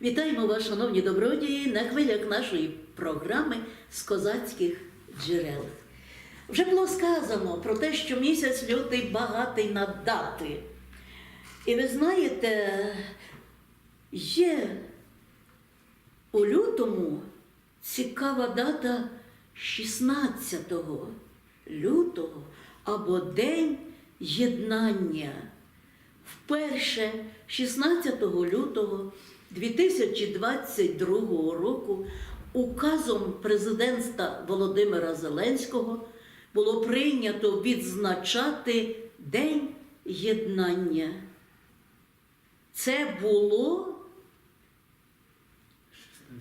Вітаємо вас, шановні добродії, на хвилях нашої програми з козацьких джерел. Вже було сказано про те, що місяць лютий багатий на дати. І ви знаєте, є у лютому цікава дата 16 лютого або День єднання. Вперше 16 лютого 2022 року указом президента Володимира Зеленського було прийнято відзначати День єднання. Це було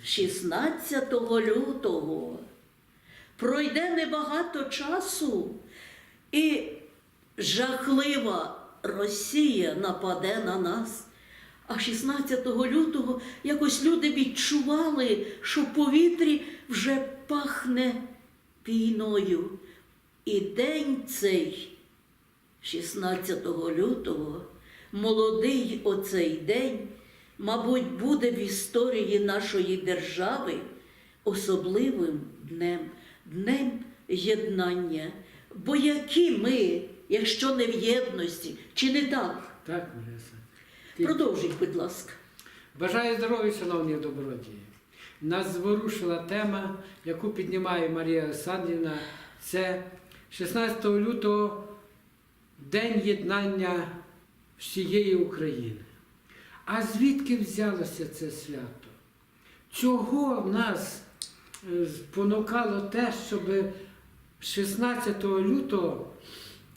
16 лютого. Пройде небагато часу, і жахлива Росія нападе на нас. А 16 лютого якось люди відчували, що в повітрі вже пахне війною. І день цей, 16 лютого, молодий оцей день, мабуть, буде в історії нашої держави особливим днем, днем єднання. Бо які ми, якщо не в єдності, чи не так? Так, Мариса. Продовжіть, будь ласка. Бажаю здоров'я, шановні добродії. Нас зворушила тема, яку піднімає Марія Олександрівна. Це 16 лютого День єднання всієї України. А звідки взялося це свято? Чого нас е, спонукало те, щоб 16 лютого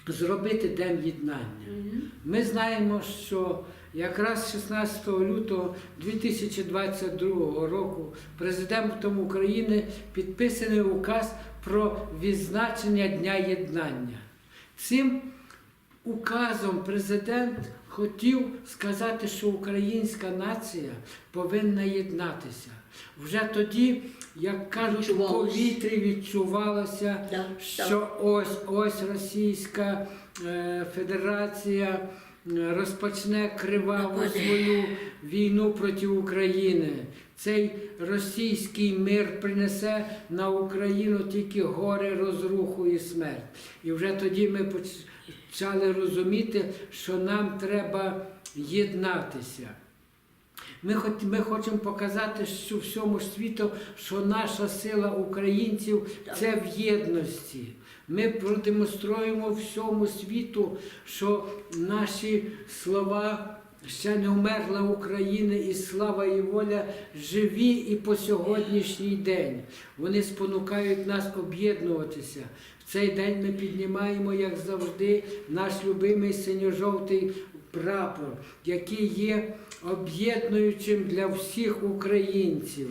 зробити День єднання? Ми знаємо, що якраз 16 лютого 2022 року президентом України підписаний указ про відзначення Дня єднання. Цим указом президент хотів сказати, що українська нація повинна єднатися. Вже тоді, як кажуть, в повітрі відчувалося, що ось ось Російська е, Федерація розпочне криваву свою війну проти України. Цей російський мир принесе на Україну тільки горе, розруху і смерть. І вже тоді ми почали розуміти, що нам треба єднатися. Ми, хоч, ми хочемо показати що всьому світу, що наша сила українців це в єдності. Ми продемонструємо всьому світу, що наші слова ще не вмерла Україна і слава і воля живі і по сьогоднішній день. Вони спонукають нас об'єднуватися. В цей день ми піднімаємо, як завжди, наш любимий синьо-жовтий прапор, який є об'єднуючим для всіх українців.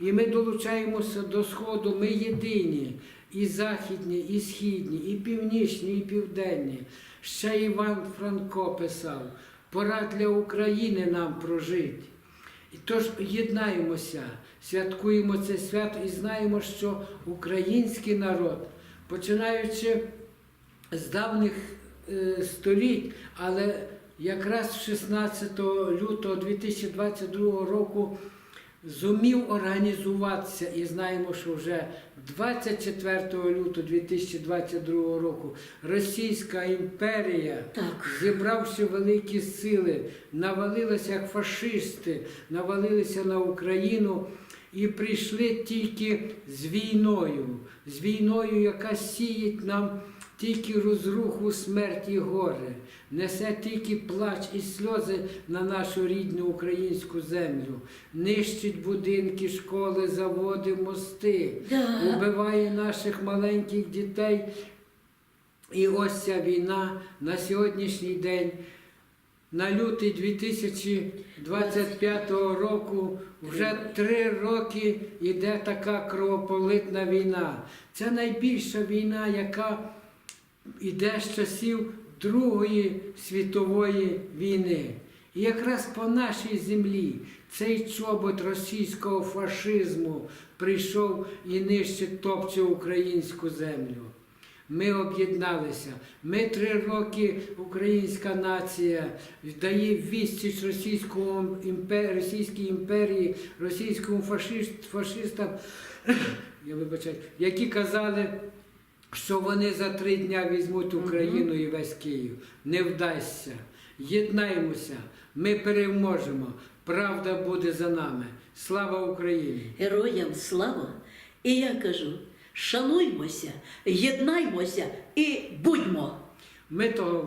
І ми долучаємося до Сходу, ми єдині, і західні, і східні, і північні, і південні. Ще Іван Франко писав: пора для України нам прожити. І тож єднаємося, святкуємо це свято і знаємо, що український народ, починаючи з давніх е, століть, але якраз 16 лютого 2022 року зумів організуватися і знаємо, що вже 24 лютого 2022 року Російська імперія, Так. зібравши великі сили, навалилися як фашисти, навалилися на Україну. І прийшли тільки з війною, з війною, яка сіє нам тільки розруху, смерть і горе, несе тільки плач і сльози на нашу рідну українську землю, нищить будинки, школи, заводи, мости, Да. убиває наших маленьких дітей. І ось ця війна на сьогоднішній день. На лютий 2025 року вже три роки йде така кровополитна війна. Це найбільша війна, яка йде з часів Другої світової війни. І якраз по нашій землі цей чобот російського фашизму прийшов і нищить топче українську землю. Ми об'єдналися. Ми три роки українська нація дає відсіч російському імпер... Російській імперії, російському фашист... фашистам, я вибачаю, які казали, що вони за три дня візьмуть Україну і весь Київ. Не вдасться. Єднаємося, ми переможемо. Правда буде за нами. Слава Україні! Героям слава! І я кажу: шануймося, єднаймося і будьмо! Ми того